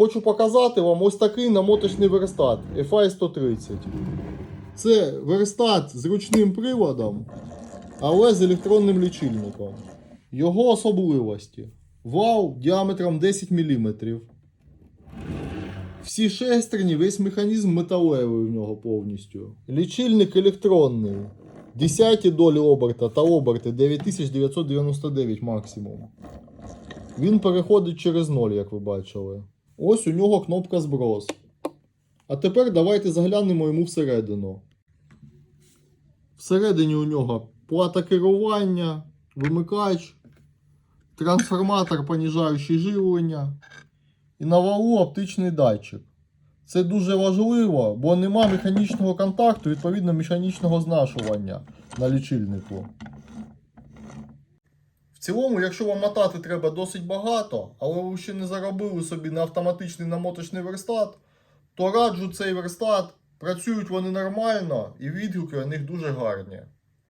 Хочу показати вам ось такий намоточний верстат FI 130. Це верстат з ручним приводом, але з електронним лічильником. Його особливості. Вал діаметром 10 мм. Всі шестерні, весь механізм металевий в нього повністю. Лічильник електронний. Десяті долі оберта та оберти 9999 максимум. Він переходить через ноль, як ви бачили. Ось у нього кнопка зброс. А тепер давайте заглянемо йому всередину. Всередині у нього плата керування, вимикач, трансформатор поніжаючий живлення і на валу оптичний датчик. Це дуже важливо, бо нема механічного контакту, відповідно механічного знашування на лічильнику. Цілому, якщо вам мотати треба досить багато, але ви ще не заробили собі на автоматичний намоточний верстат, то раджу цей верстат. Працюють вони нормально і відгуки у них дуже гарні.